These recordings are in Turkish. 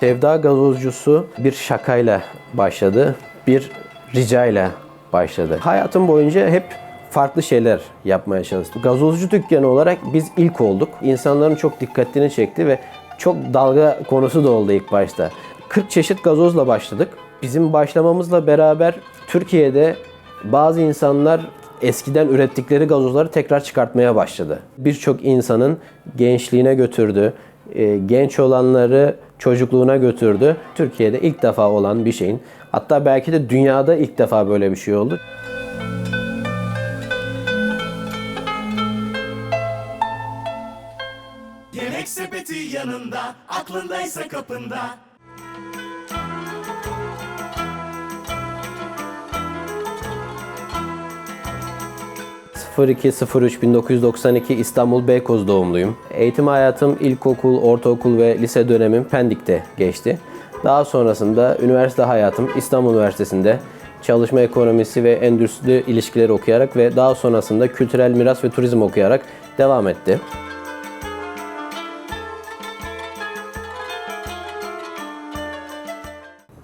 Sevda gazozcusu bir şakayla başladı, bir ricayla başladı. Hayatım boyunca hep farklı şeyler yapmaya çalıştım. Gazozcu dükkanı olarak biz ilk olduk. İnsanların çok dikkatini çekti ve çok dalga konusu da oldu ilk başta. 40 çeşit gazozla başladık. Bizim başlamamızla beraber Türkiye'de bazı insanlar eskiden ürettikleri gazozları tekrar çıkartmaya başladı. Birçok insanın gençliğine götürdü. E, genç olanları çocukluğuna götürdü. Türkiye'de ilk defa olan bir şeyin hatta belki de dünyada ilk defa böyle bir şey oldu. Yemek sepeti yanında, aklındaysa kapında. 02.03.1992 İstanbul Beykoz doğumluyum. Eğitim hayatım ilkokul, ortaokul ve lise dönemim Pendik'te geçti. Daha sonrasında üniversite hayatım İstanbul Üniversitesi'nde çalışma ekonomisi ve endüstri ilişkileri okuyarak ve daha sonrasında kültürel miras ve turizm okuyarak devam etti.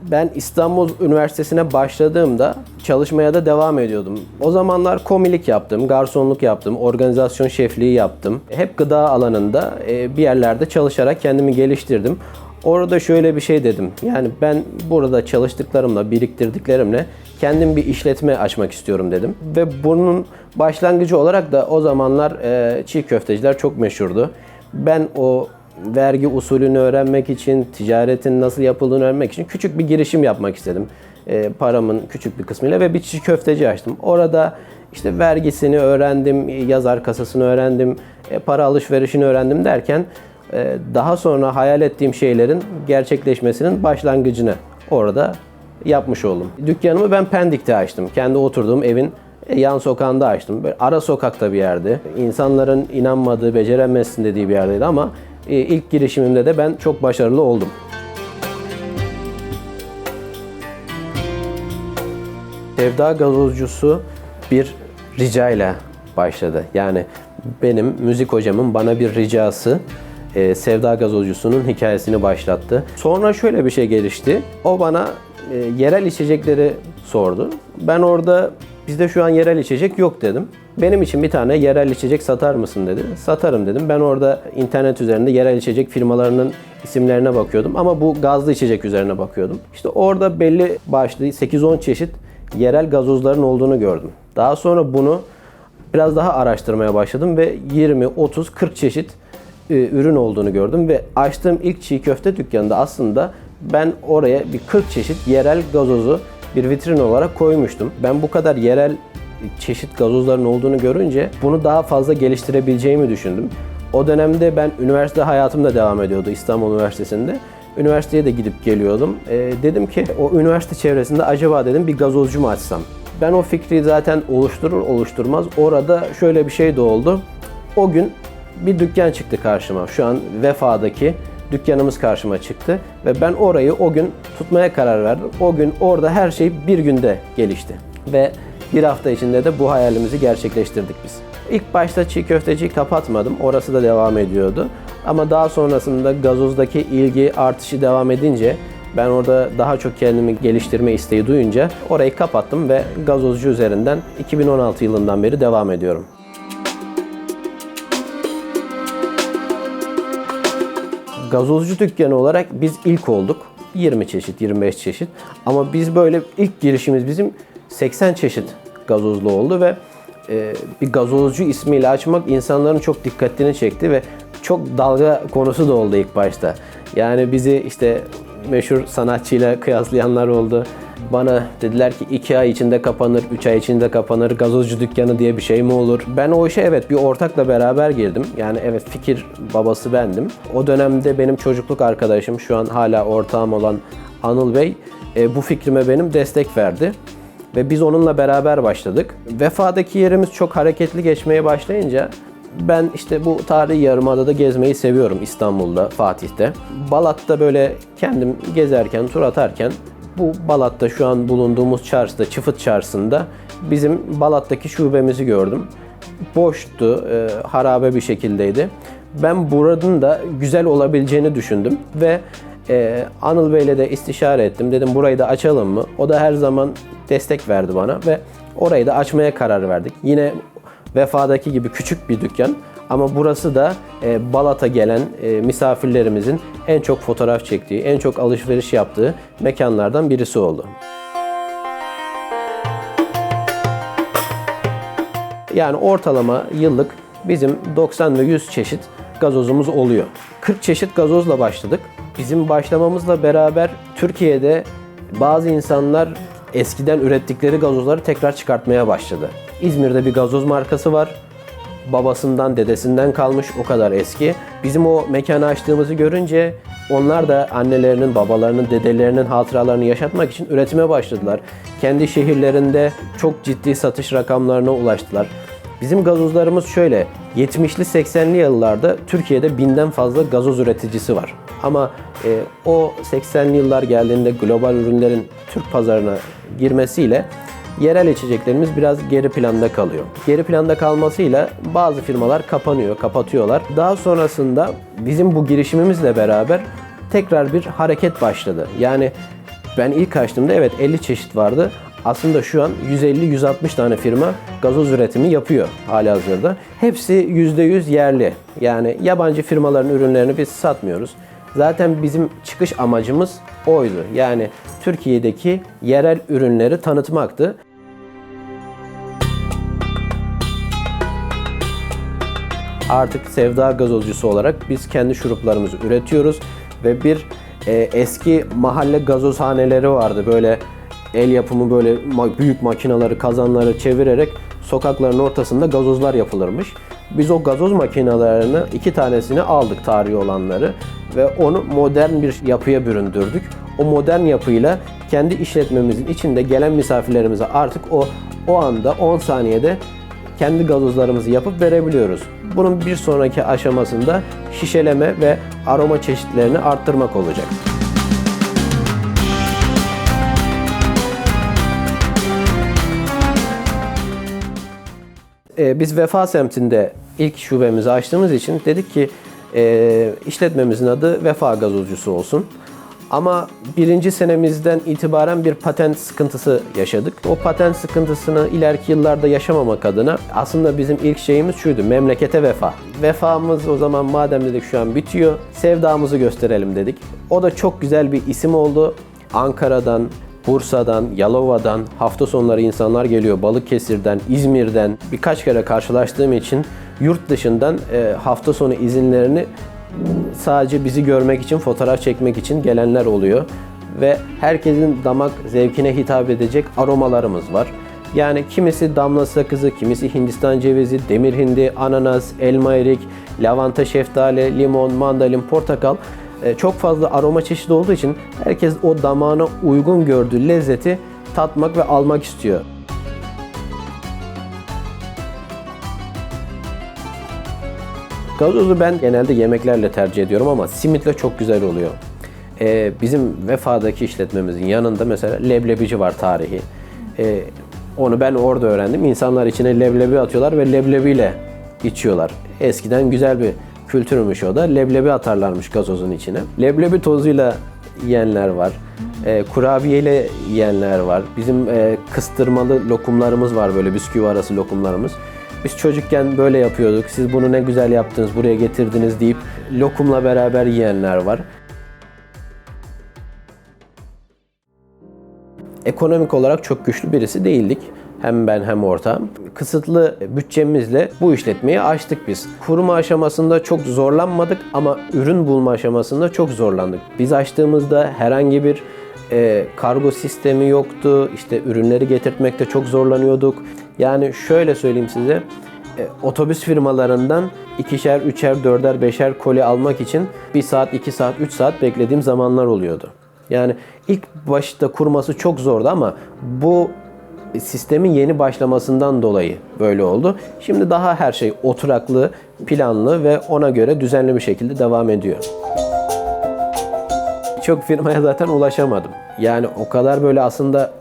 Ben İstanbul Üniversitesi'ne başladığımda çalışmaya da devam ediyordum. O zamanlar komilik yaptım, garsonluk yaptım, organizasyon şefliği yaptım. Hep gıda alanında e, bir yerlerde çalışarak kendimi geliştirdim. Orada şöyle bir şey dedim. Yani ben burada çalıştıklarımla, biriktirdiklerimle kendim bir işletme açmak istiyorum dedim. Ve bunun başlangıcı olarak da o zamanlar e, çiğ köfteciler çok meşhurdu. Ben o vergi usulünü öğrenmek için, ticaretin nasıl yapıldığını öğrenmek için küçük bir girişim yapmak istedim. E, paramın küçük bir kısmıyla ve bir köfteci açtım. Orada işte vergisini öğrendim, yazar kasasını öğrendim, e, para alışverişini öğrendim derken e, daha sonra hayal ettiğim şeylerin gerçekleşmesinin başlangıcını orada yapmış oldum. Dükkanımı ben Pendik'te açtım. Kendi oturduğum evin e, yan sokağında açtım. Böyle ara sokakta bir yerde. İnsanların inanmadığı, beceremezsin dediği bir yerdeydi ama e, ilk girişimimde de ben çok başarılı oldum. Sevda gazozcusu bir ricayla başladı. Yani benim müzik hocamın bana bir ricası e, Sevda gazozcusunun hikayesini başlattı. Sonra şöyle bir şey gelişti. O bana e, yerel içecekleri sordu. Ben orada bizde şu an yerel içecek yok dedim. Benim için bir tane yerel içecek satar mısın dedi. Satarım dedim. Ben orada internet üzerinde yerel içecek firmalarının isimlerine bakıyordum ama bu gazlı içecek üzerine bakıyordum. İşte orada belli başlı 8-10 çeşit yerel gazozların olduğunu gördüm. Daha sonra bunu biraz daha araştırmaya başladım ve 20, 30, 40 çeşit e, ürün olduğunu gördüm ve açtığım ilk çiğ köfte dükkanında aslında ben oraya bir 40 çeşit yerel gazozu bir vitrin olarak koymuştum. Ben bu kadar yerel çeşit gazozların olduğunu görünce bunu daha fazla geliştirebileceğimi düşündüm. O dönemde ben üniversite hayatım da devam ediyordu İstanbul Üniversitesi'nde. Üniversiteye de gidip geliyordum. Ee, dedim ki o üniversite çevresinde acaba dedim bir gazozcu mu açsam? Ben o fikri zaten oluşturur oluşturmaz orada şöyle bir şey de oldu. O gün bir dükkan çıktı karşıma. Şu an Vefa'daki dükkanımız karşıma çıktı ve ben orayı o gün tutmaya karar verdim. O gün orada her şey bir günde gelişti ve bir hafta içinde de bu hayalimizi gerçekleştirdik biz. İlk başta çiğ köfteciyi kapatmadım. Orası da devam ediyordu. Ama daha sonrasında gazozdaki ilgi artışı devam edince ben orada daha çok kendimi geliştirme isteği duyunca orayı kapattım ve gazozcu üzerinden 2016 yılından beri devam ediyorum. Gazozcu dükkanı olarak biz ilk olduk. 20 çeşit, 25 çeşit. Ama biz böyle ilk girişimiz bizim 80 çeşit gazozlu oldu ve e, bir gazozcu ismiyle açmak insanların çok dikkatini çekti ve çok dalga konusu da oldu ilk başta. Yani bizi işte meşhur sanatçıyla kıyaslayanlar oldu. Bana dediler ki iki ay içinde kapanır, üç ay içinde kapanır, gazozcu dükkanı diye bir şey mi olur? Ben o işe evet bir ortakla beraber girdim. Yani evet fikir babası bendim. O dönemde benim çocukluk arkadaşım, şu an hala ortağım olan Anıl Bey e, bu fikrime benim destek verdi. Ve biz onunla beraber başladık. Vefa'daki yerimiz çok hareketli geçmeye başlayınca ben işte bu tarihi yarımadada gezmeyi seviyorum İstanbul'da, Fatih'te. Balat'ta böyle kendim gezerken, tur atarken bu Balat'ta şu an bulunduğumuz çarşıda, Çıfıt Çarşısı'nda bizim Balat'taki şubemizi gördüm. Boştu, e, harabe bir şekildeydi. Ben buranın da güzel olabileceğini düşündüm ve Ee, Anıl Bey'le de istişare ettim. Dedim burayı da açalım mı? O da her zaman destek verdi bana ve orayı da açmaya karar verdik. Yine Vefa'daki gibi küçük bir dükkan ama burası da e, Balat'a gelen e, misafirlerimizin en çok fotoğraf çektiği, en çok alışveriş yaptığı mekanlardan birisi oldu. Yani ortalama yıllık bizim 90 ve 100 çeşit gazozumuz oluyor. 40 çeşit gazozla başladık. Bizim başlamamızla beraber Türkiye'de bazı insanlar eskiden ürettikleri gazozları tekrar çıkartmaya başladı. İzmir'de bir gazoz markası var. Babasından, dedesinden kalmış o kadar eski. Bizim o mekanı açtığımızı görünce onlar da annelerinin, babalarının, dedelerinin hatıralarını yaşatmak için üretime başladılar. Kendi şehirlerinde çok ciddi satış rakamlarına ulaştılar. Bizim gazozlarımız şöyle, 70'li 80'li yıllarda Türkiye'de binden fazla gazoz üreticisi var. Ama e, o 80'li yıllar geldiğinde global ürünlerin Türk pazarına girmesiyle yerel içeceklerimiz biraz geri planda kalıyor. Geri planda kalmasıyla bazı firmalar kapanıyor, kapatıyorlar. Daha sonrasında bizim bu girişimimizle beraber tekrar bir hareket başladı. Yani ben ilk açtığımda evet 50 çeşit vardı. Aslında şu an 150-160 tane firma gazoz üretimi yapıyor halihazırda. Hepsi %100 yerli. Yani yabancı firmaların ürünlerini biz satmıyoruz. Zaten bizim çıkış amacımız oydu. Yani Türkiye'deki yerel ürünleri tanıtmaktı. Artık Sevda gazozcusu olarak biz kendi şuruplarımızı üretiyoruz ve bir e, eski mahalle gazozhaneleri vardı. Böyle el yapımı böyle büyük makinaları, kazanları çevirerek sokakların ortasında gazozlar yapılırmış. Biz o gazoz makinelerini iki tanesini aldık tarihi olanları ve onu modern bir yapıya büründürdük. O modern yapıyla kendi işletmemizin içinde gelen misafirlerimize artık o o anda 10 saniyede kendi gazozlarımızı yapıp verebiliyoruz. Bunun bir sonraki aşamasında şişeleme ve aroma çeşitlerini arttırmak olacak. Ee, biz Vefa semtinde ilk şubemizi açtığımız için dedik ki e, işletmemizin adı Vefa Gazozcusu olsun. Ama birinci senemizden itibaren bir patent sıkıntısı yaşadık. O patent sıkıntısını ileriki yıllarda yaşamamak adına aslında bizim ilk şeyimiz şuydu. Memlekete vefa. Vefamız o zaman madem dedik şu an bitiyor. Sevdamızı gösterelim dedik. O da çok güzel bir isim oldu. Ankara'dan, Bursa'dan, Yalova'dan hafta sonları insanlar geliyor. Balıkesir'den, İzmir'den birkaç kere karşılaştığım için yurt dışından e, hafta sonu izinlerini sadece bizi görmek için, fotoğraf çekmek için gelenler oluyor. Ve herkesin damak zevkine hitap edecek aromalarımız var. Yani kimisi damla sakızı, kimisi Hindistan cevizi, demir hindi, ananas, elma erik, lavanta şeftali, limon, mandalin, portakal e, çok fazla aroma çeşidi olduğu için herkes o damağına uygun gördüğü lezzeti tatmak ve almak istiyor. Gazozu ben genelde yemeklerle tercih ediyorum ama simitle çok güzel oluyor. Ee, bizim Vefa'daki işletmemizin yanında mesela leblebici var tarihi. Ee, onu ben orada öğrendim. İnsanlar içine leblebi atıyorlar ve leblebiyle içiyorlar. Eskiden güzel bir kültürmüş o da. Leblebi atarlarmış gazozun içine. Leblebi tozuyla yiyenler var. E, kurabiyeyle yiyenler var. Bizim e, kıstırmalı lokumlarımız var böyle bisküvi arası lokumlarımız. Biz çocukken böyle yapıyorduk. Siz bunu ne güzel yaptınız, buraya getirdiniz deyip lokumla beraber yiyenler var. Ekonomik olarak çok güçlü birisi değildik. Hem ben hem ortağım. Kısıtlı bütçemizle bu işletmeyi açtık biz. Kurma aşamasında çok zorlanmadık ama ürün bulma aşamasında çok zorlandık. Biz açtığımızda herhangi bir e, kargo sistemi yoktu. İşte ürünleri getirtmekte çok zorlanıyorduk. Yani şöyle söyleyeyim size. e, otobüs firmalarından ikişer, üçer, dörder, beşer koli almak için bir saat, iki saat, üç saat beklediğim zamanlar oluyordu. Yani ilk başta kurması çok zordu ama bu sistemin yeni başlamasından dolayı böyle oldu. Şimdi daha her şey oturaklı, planlı ve ona göre düzenli bir şekilde devam ediyor. Çok firmaya zaten ulaşamadım. Yani o kadar böyle aslında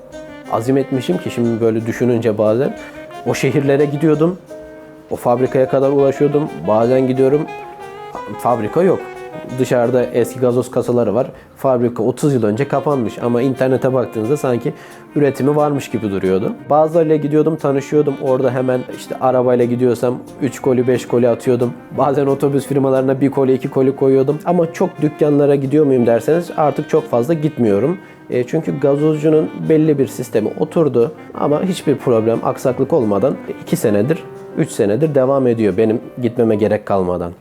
azim etmişim ki şimdi böyle düşününce bazen o şehirlere gidiyordum. O fabrikaya kadar ulaşıyordum. Bazen gidiyorum fabrika yok. Dışarıda eski gazoz kasaları var. Fabrika 30 yıl önce kapanmış ama internete baktığınızda sanki üretimi varmış gibi duruyordu. Bazılarıyla gidiyordum, tanışıyordum. Orada hemen işte arabayla gidiyorsam 3 koli 5 koli atıyordum. Bazen otobüs firmalarına bir koli 2 koli koyuyordum. Ama çok dükkanlara gidiyor muyum derseniz artık çok fazla gitmiyorum. E, çünkü gazozcunun belli bir sistemi oturdu ama hiçbir problem, aksaklık olmadan 2 senedir, 3 senedir devam ediyor benim gitmeme gerek kalmadan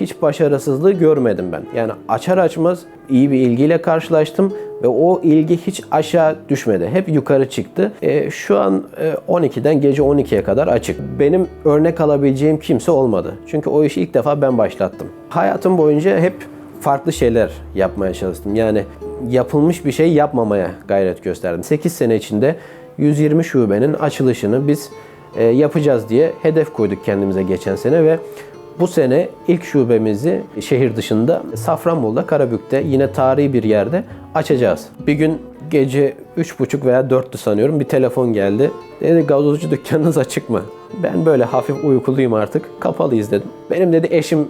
hiç başarısızlığı görmedim ben. Yani açar açmaz iyi bir ilgiyle karşılaştım ve o ilgi hiç aşağı düşmedi. Hep yukarı çıktı. E, şu an e, 12'den gece 12'ye kadar açık. Benim örnek alabileceğim kimse olmadı. Çünkü o işi ilk defa ben başlattım. Hayatım boyunca hep farklı şeyler yapmaya çalıştım. Yani yapılmış bir şey yapmamaya gayret gösterdim. 8 sene içinde 120 şubenin açılışını biz e, yapacağız diye hedef koyduk kendimize geçen sene ve bu sene ilk şubemizi şehir dışında Safranbolu'da Karabük'te yine tarihi bir yerde açacağız. Bir gün gece 3.30 veya 4'tü sanıyorum bir telefon geldi. Dedi gazozcu dükkanınız açık mı? Ben böyle hafif uykuluyum artık. Kapalıyız dedim. Benim dedi eşim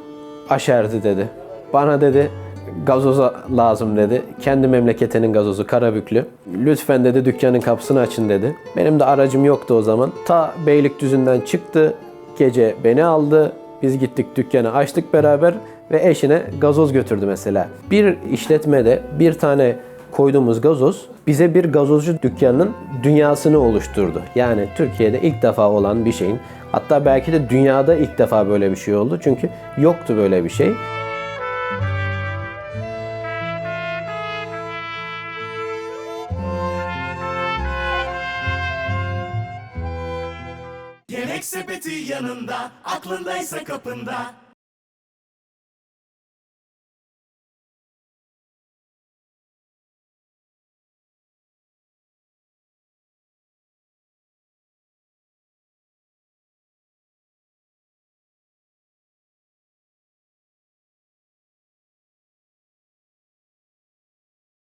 aşerdi dedi. Bana dedi gazoza lazım dedi. Kendi memleketinin gazozu Karabüklü. Lütfen dedi dükkanın kapısını açın dedi. Benim de aracım yoktu o zaman. Ta Beylikdüzü'nden çıktı. Gece beni aldı. Biz gittik dükkanı açtık beraber ve eşine gazoz götürdü mesela. Bir işletmede bir tane koyduğumuz gazoz bize bir gazozcu dükkanının dünyasını oluşturdu. Yani Türkiye'de ilk defa olan bir şeyin hatta belki de dünyada ilk defa böyle bir şey oldu. Çünkü yoktu böyle bir şey. Sepeti yanında, aklındaysa kapında.